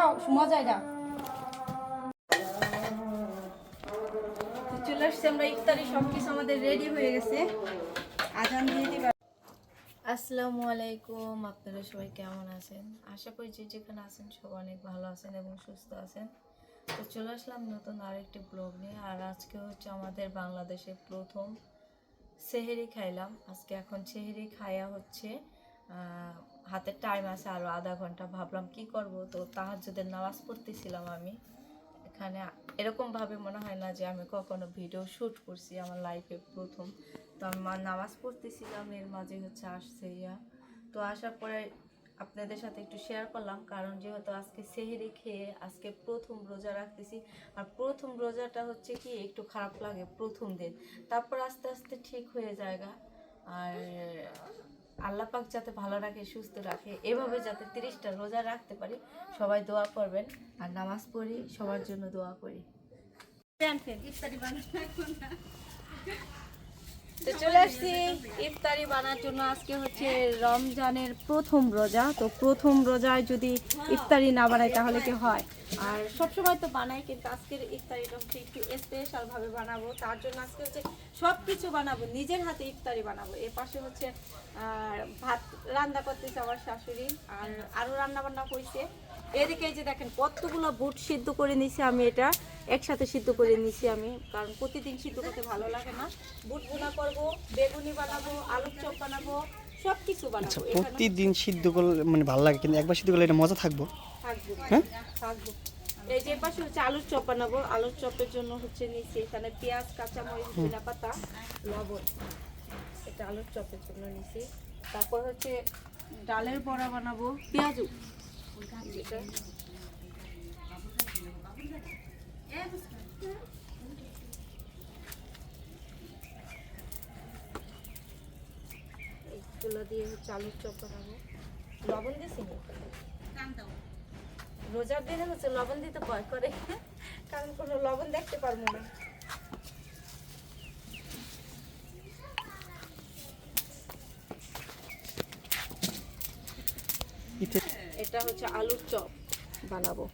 খাও মজা এটা চলে আমরা ইফতারি আমাদের রেডি হয়ে গেছে। আজান দিয়ে আসসালামু আলাইকুম, আপনারা সবাই কেমন আছেন? আশা করি যে যেখানে আছেন সবাই অনেক ভালো আছেন এবং সুস্থ আছেন। তো চলে আসলাম নতুন আরেকটি ব্লগ নিয়ে, আর আজকে হচ্ছে আমাদের বাংলাদেশের প্রথম সেহেরি খাইলাম। আজকে এখন সেহেরি খায়া হচ্ছে হাতে টাইম আছে আরও আধা ঘণ্টা। ভাবলাম, কি করব? তো তাহাজ্জুদের নামাজ পড়তেছিলাম আমি। এখানে এরকমভাবে মনে হয় না যে আমি কখনো ভিডিও শ্যুট করছি আমার লাইফে প্রথম। তো আমি নামাজ পড়তেছিলাম, এর মাঝে হচ্ছে আসছে ইয়া। তো আসার পরে আপনাদের সাথে একটু শেয়ার করলাম, কারণ যেহেতু আজকে সেহেরি খেয়ে আজকে প্রথম রোজা রাখতেছি। আর প্রথম রোজাটা হচ্ছে কি, একটু খারাপ লাগে প্রথম দিন। তারপর আস্তে আস্তে ঠিক হয়ে যায়গা। আর আল্লাহ পাক যাতে ভালো রাখে, সুস্থ রাখে, এভাবে যাতে তিরিশটা রোজা রাখতে পারি, সবাই দোয়া করবেন। আর নামাজ পড়ি, সবার জন্য দোয়া করি। ইফতারি বানানো। তো চলে আসছি ইফতারি বানার জন্য। আজকে হচ্ছে রমজানের প্রথম রোজা। তো প্রথম রোজায় যদি ইফতারি না বানাই তাহলে কি হয়? আর সবসময় তো বানাই, কিন্তু আজকের ইফতারিটা হচ্ছে একটু স্পেশাল ভাবে বানাবো। তার জন্য আজকে হচ্ছে সব কিছু বানাবো, নিজের হাতে ইফতারি বানাবো। এর পাশে হচ্ছে ভাত রান্না করতেছে আমার শাশুড়ি, আর আরও রান্না বান্না করছে এদিকে এই যে দেখেন কতগুলো বুট সিদ্ধ করে নিছি আমি এটা। একসাথে সিদ্ধ করে নিছি আমি কারণ প্রতিদিন সিদ্ধ করতে ভালো লাগে না। বুট বোনা করব বেগুনি বানাবো আলুর চপ বানাবো সব কিছু আচ্ছা বানাবো এখানে প্রতিদিন সিদ্ধ করলে মানে ভালো লাগে কিন্তু একবার সিদ্ধ করলে এটা মজা থাকব? থাকব। হ্যাঁ? থাকব। এই যে পাশে হচ্ছে আলুর চপ বানাবো আলুর চপের জন্য হচ্ছে নিচ্ছি এখানে পেঁয়াজ কাঁচামরিচ ধনিয়া পাতা লবণ। এটা আলুর চপের জন্য নিছি। তারপর হচ্ছে ডালের বড়া বানাবো পেঁয়াজু। এইগুলো দিয়ে হচ্ছে আলুর চপ বানাবো। লবণ দিছি রোজার দিনে হচ্ছে লবণ দিতে ভয় করে। কারণ কোনো লবণ দেখতে পারব না। এটা হচ্ছে আলুর চপ বানাবো।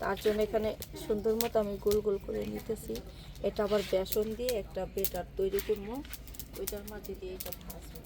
তার জন্য এখানে সুন্দর মতো আমি গোল গোল করে নিতেছি। এটা আবার বেসন দিয়ে একটা বেটার তৈরি করব। ওইটার মাঝে দিয়ে এটা ভাজবো।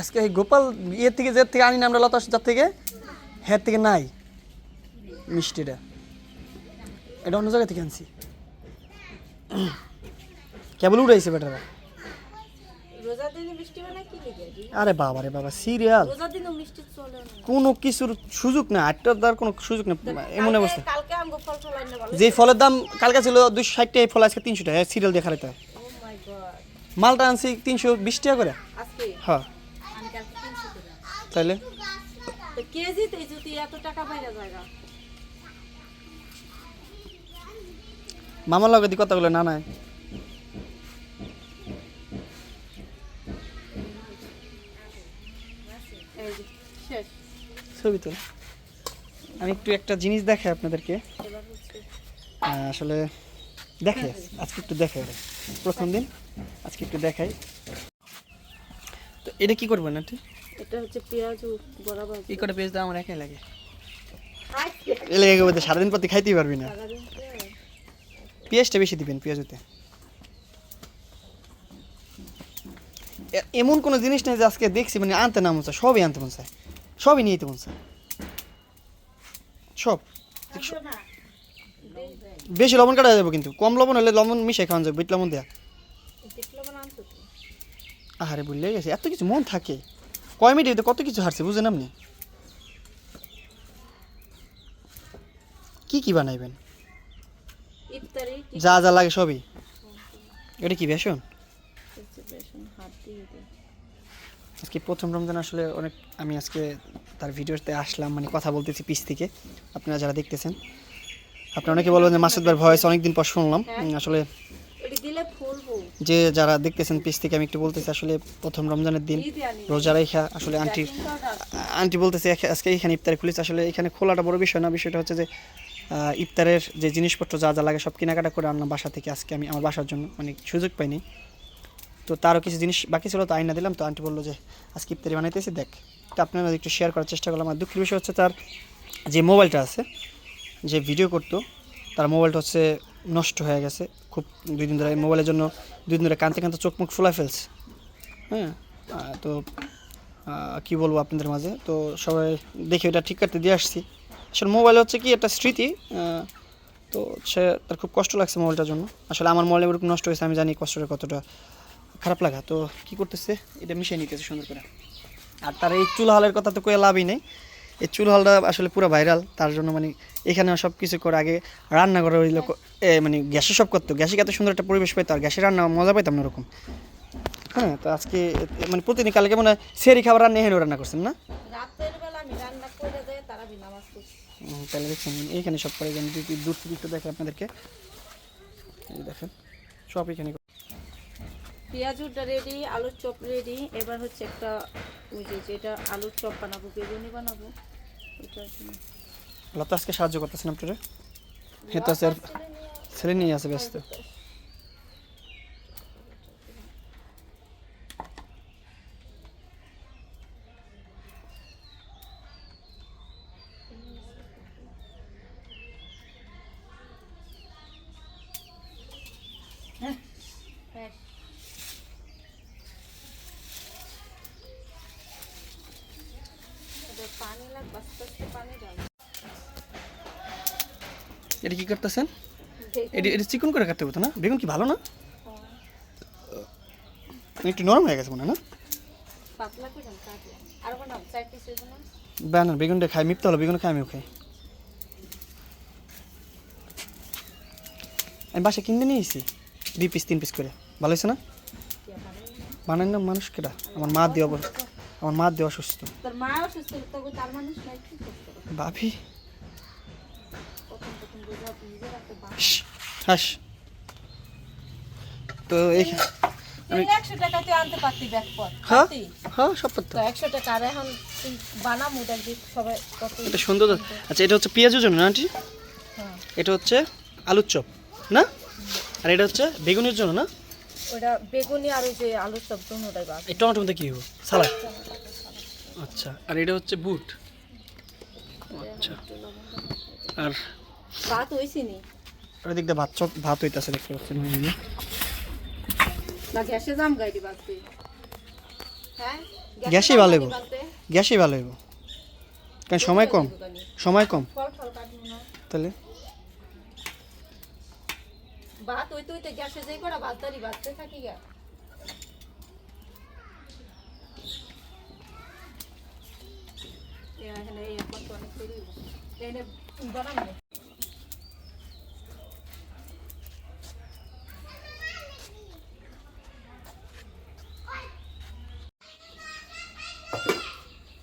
আজকে এই গোপাল ইয়ের থেকে যে থেকে আনি না আমরা লতা যার থেকে? হ্যাঁ থেকে নাই। মিষ্টিটা। এটা অন্য জায়গা থেকে আনছি। কেবল উড়াইছে বেটারা। আরে বাবা রে বাবা সিরিয়াল কোনো কিছুর সুযোগ না আটটার দেওয়ার কোনো সুযোগ না এমন অবস্থা। যে ফলের দাম কালকে ছিল দুশো ষাট টাকা ফল আজকে তিনশো টাকা সিরিয়াল দেখা ও মাই গড মালটা আনছি তিনশো বিশ টাকা করে। হ্যাঁ। যদি এত টাকা বাইরে জায়গা মামার লগে দি কথাগুলো না নাই ছবি তো আমি একটু একটা জিনিস দেখাই আপনাদেরকে। আসলে দেখে আজকে একটু দেখে প্রথম দিন আজকে একটু দেখাই। তো এটা কি করবেন আন্টি? এটা হচ্ছে পেঁয়াজ ও বড়া ভাজি। এই কটা পেজ দাও আমার একাই লাগে। বলতে সারাদিন প্রতি খাইতেই পারবি না। পেঁয়াজটা বেশি দিবেন, পেঁয়াজতে। এমন কোনো জিনিস নেই যে আজকে দেখছি মানে আনতে না মন চায়, সবই আনতে মন চায়। সবই নিয়ে যেতে মন চায়। সব। বেশি লবণ কাটা যাবে কিন্তু, কম লবণ হলে লবণ মিশে খাওয়ান যাবে, বিট লবণ দেয়া। আহারে বুঝলে গেছে, এত কিছু মন থাকে। কয় মিনিটে কত কিছু হারছে, বুঝেন আপনি? কি কি বানাইবেন? ইফতারি যা যা লাগে সবই। এটা কি বেসন? আজকে প্রথম রমজান আসলে অনেক আমি আজকে তার ভিডিওতে আসলাম মানে কথা বলতেছি পিস থেকে। আপনারা যারা দেখতেছেন আপনারা অনেকে বলবেন যে মাসুদ ভাইয়ের ভয়েস অনেকদিন পর শুনলাম। আসলে দিলে ফুলবো। যে যারা দেখতেছেন পিস থেকে আমি একটু বলতেছি আসলে প্রথম রমজানের দিন রোজা রেখা আসলে আন্টির আন্টি বলতেছে আজকে এখানে ইফতারি খুলেছে আসলে এখানে খোলাটা বড় বিষয় না বিষয়টা হচ্ছে যে ইফতারের যে জিনিসপত্র যা যা লাগে সব কেনাকাটা করে আনলাম বাসা থেকে। আজকে আমি আমার বাসার জন্য মানে সুযোগ পাইনি। তো তারও কিছু জিনিস বাকি ছিল, তো আইনা দিলাম, তো আন্টি বলল যে, আজকে ইফতারি বানাইতেছি, দেখ। তো আপনারা একটু শেয়ার করার চেষ্টা করলাম আর দুঃখের বিষয় হচ্ছে তার যে মোবাইলটা আছে, যে ভিডিও করতো, তার মোবাইলটা হচ্ছে নষ্ট হয়ে গেছে। খুব দুই দিন ধরে মোবাইলের জন্য, দুই দিন ধরে কানতে কানতে চোখ মুখ ফুলাই ফেলছে। হ্যাঁ? তো কি বলব আপনাদের মাঝে? তো সবাই দেখে ওটা ঠিক করতে দিয়ে আসছি। আসলে মোবাইল হচ্ছে কি একটা স্মৃতি তো সে তার খুব কষ্ট লাগছে মোবাইলটার জন্য। আসলে আমার মোবাইল এরকম নষ্ট হয়েছে, আমি জানি কষ্টটা কতটা খারাপ লাগা। তো কি করতেছে? এটা মিশিয়ে নিতেছে সুন্দর করে। আর তার এই চুল হালের কথা তো কয়ে লাভই নেই। এই চুল হালটা আসলে পুরো ভাইরাল তার জন্য মানে এখানে সব কিছু করে আগে রান্না করে ওই লোক মানে গ্যাসে সব করতো। গ্যাসে এত সুন্দর একটা পরিবেশ পেতো আর গ্যাসে রান্না মজা পাইতাম না ওরকম। হ্যাঁ তো আজকে মানে প্রতিদিন কালকে মানে সেরি খাবার রান্না এখানে রান্না করছেন না? রাতের বেলা আমি রান্না করে যাই তারা নামাজ পড়ছি হুম, তাহলে দেখছেন এইখানে সব করে এখানে যদি দূর থেকে একটু দেখে আপনাদেরকে। এই দেখেন সব এখানে পেঁয়াজুটা রেডি আলুর চপ রেডি এবার হচ্ছে একটা ওই যে যেটা আলুর চপ বানাবো বেগুনি বানাবো ওইটার জন্য আল্লাহ তো আজকে সাহায্য করতেছেন আপনারা? হ্যাঁ তো স্যার ছেলে নিয়ে আছে ব্যস্ত হ্যাঁ এবার পানি লাগবে আস্তে আস্তে পানি দাও এটা কি করতেছেন এটা এটা চিকন করে কাটতে হতো না? বেগুন কি ভালো না? একটু নরম হয়ে গেছে মনে হয় না? ব্যানার বেগুনটা খাই মিপতে হলো বেগুন খাই আমিও খাই। আমি বাসা কিনে নিয়ে এসেছি। দুই পিস তিন পিস করে। ভালো হয়েছে না? বানাই না মানুষ কেটা আমার মা দিয়ে আমার মা দিয়ে অসুস্থ? ভাবি প্রথম প্রথম বুঝা বুঝে রাখতে বা শ্, হাস তো টাকা তুই আনতে পারতি ব্যাগ পর হ্যাঁ? হ্যাঁ সব টাকা আর এখন তুই বানামু দেখবি সবাই কত এটা সুন্দর আচ্ছা এটা হচ্ছে পেঁয়াজের জন্য না আন্টি? হ্যাঁ। এটা হচ্ছে আলুর চপ না? আর এটা হচ্ছে বেগুনের জন্য না? ওটা বেগুনি আর ওই যে আলুর চপ দুটোটাই বাদ। এই টমেটোর মধ্যে কী হব? সালাদ? আচ্ছা আর এটা হচ্ছে বুট। আচ্ছা। আর ভাত হইছি নি দিয়ে ভাত চপ ভাত হইতেছে দেখতে পাচ্ছেন ওই না গ্যাসে জাম গাইডি বাজতে হ্যাঁ? গ্যাসেই ভালো হইব। গ্যাসই ভালো হইব। কারণ সময় কম সময় কম। তাহলে? ভাত ওই তো ওই তো গ্যাসে যাই করা ভাত দাঁড়ি বাজতে থাকি গা। এখানে এই এখন তো অনেক হইব। এখানে বানাবো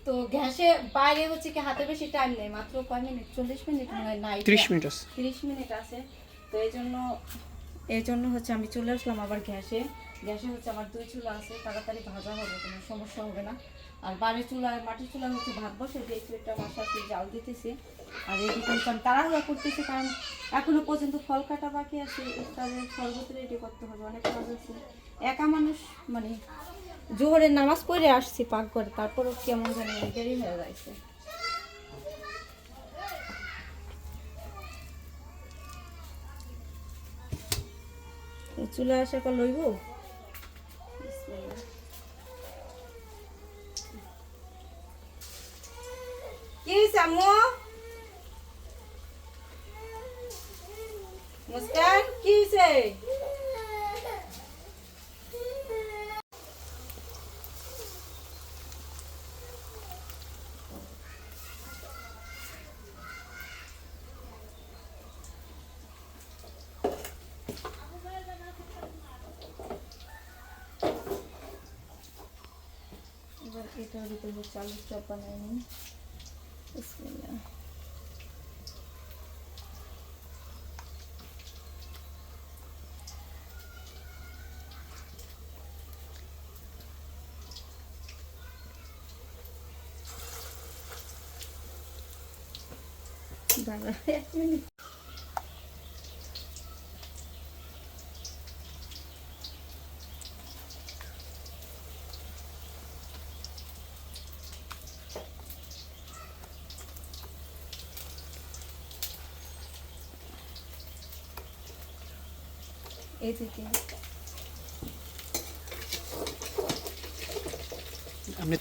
তো গ্যাসে বাইরে হচ্ছে কি হাতে বেশি টাইম নেই মাত্র কয় মিনিট চল্লিশ মিনিট মনে হয় নাই তিরিশ মিনিট আছে। তিরিশ মিনিট আছে। তো এই জন্য এই জন্য হচ্ছে আমি চলে আসলাম আবার গ্যাসে। গ্যাসে হচ্ছে আমার দুই চুলা আছে তাড়াতাড়ি ভাজা হবে কোনো সমস্যা হবে না। আর বাড়ির চুলায় মাটির চুলা হচ্ছে ভাত বসে যে একটা মশাশি জাল দিতেছি। আর হচ্ছে আমি তাড়াহুড়া করতেছি কারণ এখনও পর্যন্ত ফল কাটা বাকি আছে। ইফতারের শরবত রেডি করতে হবে অনেক কাজ আছে। একা মানুষ মানে জোহরের নামাজ পড়ে আসছি পাক করে, তারপরও কেমন জানি দেরি হয়ে যাচ্ছে চলে আসার পর লইব? কি আম্মু? মুস্কান, কি হয়েছে এবার এটার ভিতরে হচ্ছে আলুর চপ বানাই নিই। দাঁড়া এক মিনিট এদিকে। আপনি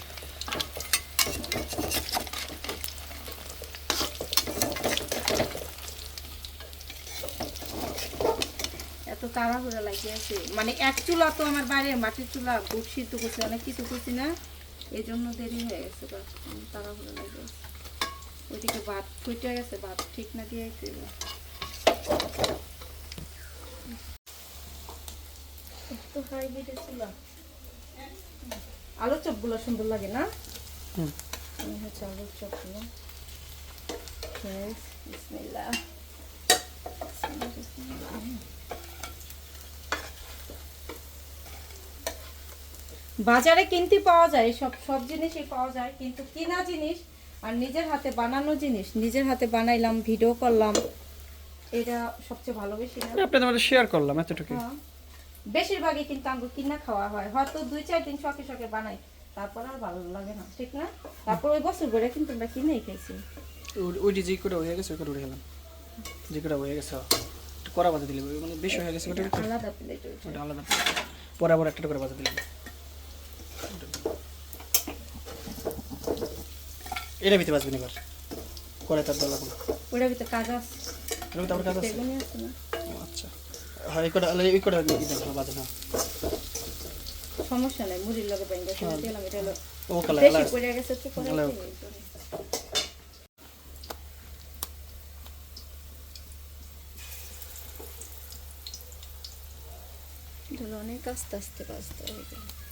এত তাড়াহুড়া লাগিয়ে আছে। মানে এক চুলা তো আমার বাইরে মাটির চুলা বুট সিদ্ধ করছে অনেক কিছু করছি না। এই জন্য দেরি হয়ে গেছে তাড়াহুড়া লাগিয়ে আছে। ওইদিকে ভাত ফুটে গেছে ভাত ঠিক না দিয়ে তো আলুর চপগুলো সুন্দর লাগে না? হুম। হচ্ছে আলুর চপগুলো। বিসমিল্লাহ। বাজারে কিনতে পাওয়া যায় সব সব জিনিসই পাওয়া যায় কিন্তু কিনা জিনিস আর নিজের হাতে বানানো জিনিস নিজের হাতে বানাইলাম ভিডিও করলাম এটা সবচেয়ে ভালো বেশি আপনাদের মধ্যে শেয়ার করলাম এতটুকু হ্যাঁ। বেশিরভাগই কিন্তু আঙ্গুর কিনা খাওয়া হয়। হয়তো দুই চার দিন শখে শখে বানাই তারপর আর ভালো লাগে না ঠিক না? তারপর ওই বছর করে কিন্তু আমরা কিনেই খাইছি। ওই- যে যে করে হয়ে গেছে ওই করে উঠে গেলাম। যে করে হয়ে গেছে কড়া বাজা দিলে মানে বেশি হয়ে গেছে ওটা আলাদা প্লেট ওটা আলাদা পরে আবার একটা করে বাজা দিলাম এটা ভিতরে বাজবেন এবার। করে তার দল এখন ওটার ভিতরে কাজ আছে। এর ভিতরে কাজ আছে বেগুনি আছে না ও, আচ্ছা হ্যাঁ এই কটা এই কটা বাজে না সমস্যা নাই মুড়ির লগে বাইন্দা হ্যাঁ। দিলাম এটা হলো ও কালা বেশি পড়ে গেছে তো পরে অনেক আস্তে আস্তে আস্তে হয়ে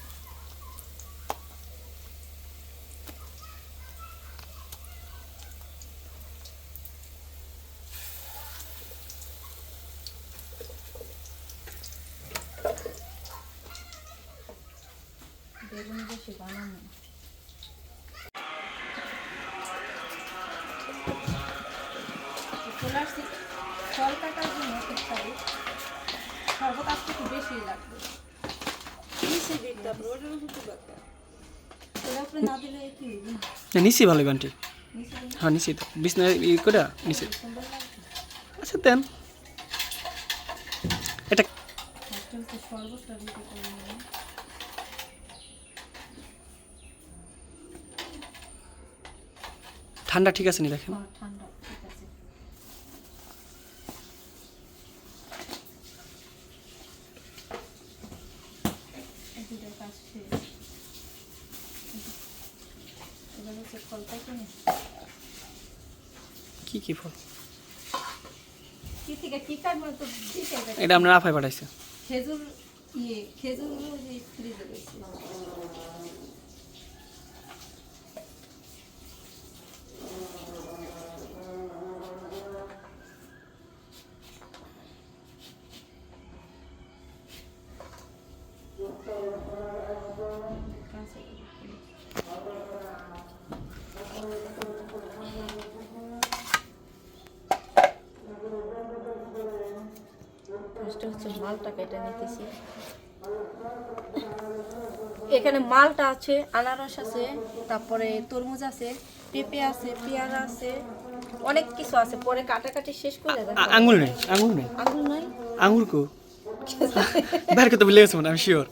নিচি ভালো দিলে হ্যাঁ নিচি তো। বিছনা ই করে নিচি আচ্ছা দেন। এটা। ঠান্ডা ঠিক আছে নি দেখেন? হ্যাঁ, ঠান্ডা ঠিক আছে এই দুটোর কাজ শেষ। এবার ফলটা কিনে কি কি ফল? কি থেকে কি কাটবো তো দিতে হবে। এটা আপনার আফায় পাঠাইছে। খেজুর ইয়ে খেজুর ফ্রিজে রয়েছে মালটা কেটে নিতেছি। এখানে মালটা আছে আনারস আছে তারপরে তরমুজ আছে পেঁপে আছে পেয়ারা আছে অনেক কিছু আছে। পরে কাটাকাটি শেষ করে দেন আ- আঙুর নেই আঙুর নেই। আঙুল নয় আঙুর কো? বের করতে ভুলে গেছে মানে আমি শিওর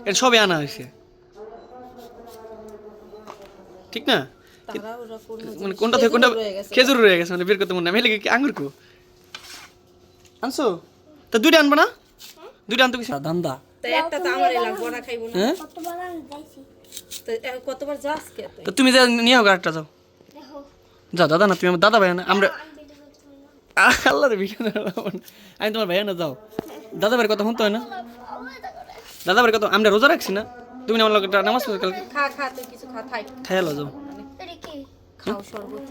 এটা সবই আনা হয়েছে। ঠিক না? মানে কোনটা থেকে কোনটা খেজুর রয়ে গেছে। মানে বের করতে মনে নাই আমি কি আঙুর কো? আনছো? তা দুইটা আনবা না? দুইটা আনতে কিছু দান্দা তো একটা তো আমার লাগবে ওরা খাইবো না। হ্যাঁ? তুমি যা নিয়ে হোক আরেকটা যাও। যাও দাদা না তুমি আমার দাদা ভাই না আমরা আল্লাহ রে ভিডিও আমি তোমার ভাইয়া না যাও। দাদা ভাইয়ের কথা শুনতে হয় না? দাদা ভাইয়ের কথা আমরা রোজা রাখছি না? তুমি আমার লোক নামাজ পড়ো কালকে। খা খা তুই কিছু খা থাই যাও। খাও শরবত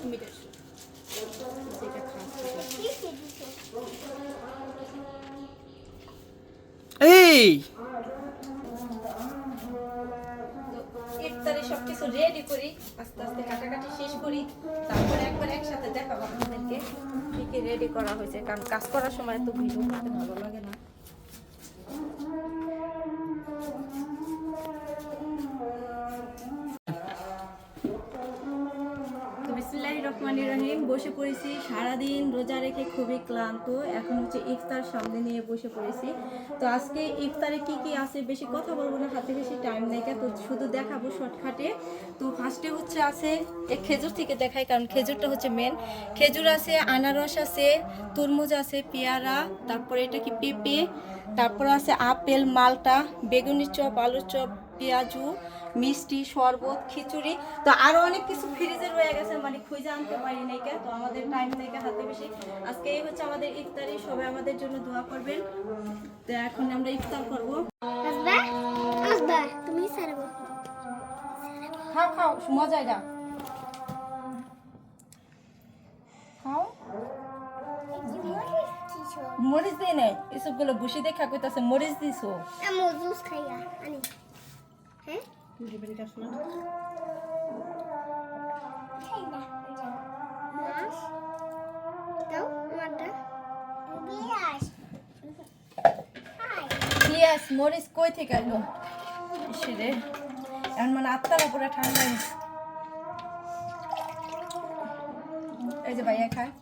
তুমি এটা যেটা খাস ইফতারে সবকিছু রেডি করি, আস্তে আস্তে কাটাকাটি শেষ করি, তারপরে একবার একসাথে রেডি করা হয়েছে, কারণ কাজ করার সময় তো ভিডিও করতে ভালো লাগে না। রহমান রহিম, বসে পড়েছি। সারাদিন রোজা রেখে খুবই ক্লান্ত। এখন হচ্ছে ইফতার সামনে নিয়ে বসে পড়েছি। তো আজকে ইফতারে কি কি আছে বেশি কথা বলব না, হাতে বেশি টাইম নেই তো শুধু দেখাবো শর্টকাটে। তো ফার্স্টে হচ্ছে আছে এই খেজুর থেকে দেখাই, কারণ খেজুরটা হচ্ছে মেন খেজুর আছে, আনারস আছে, তরমুজ আছে, পেয়ারা, তারপরে এটা কি পেঁপে, তারপর আছে আপেল, মালটা, বেগুনি চপ, আলুর চপ পেঁয়াজু মিষ্টি শরবত খিচুড়ি। তো আরও অনেক কিছু ফ্রিজে রয়ে গেছে মানে খুঁজে আনতে পারি নাই কে। তো আমাদের টাইম নেই কে হাতে বেশি। আজকে এই হচ্ছে আমাদের ইফতারি। সবাই আমাদের জন্য দোয়া করবেন। তো এখন আমরা ইফতার করব। আসবা আসবা তুমি সারবো। খাও খাও মজা এটা। খাও। মরিচ দিয়ে নেই। এসবগুলো বসে দেখা কইতাছে মরিচ দিছো। জুস খাইয়া আনি। পিয়াস মরিচ কই থেকে এলো ইসরে এখন মানে আত্মারা পুরো ঠান্ডা। এই যে ভাইয়া খায়।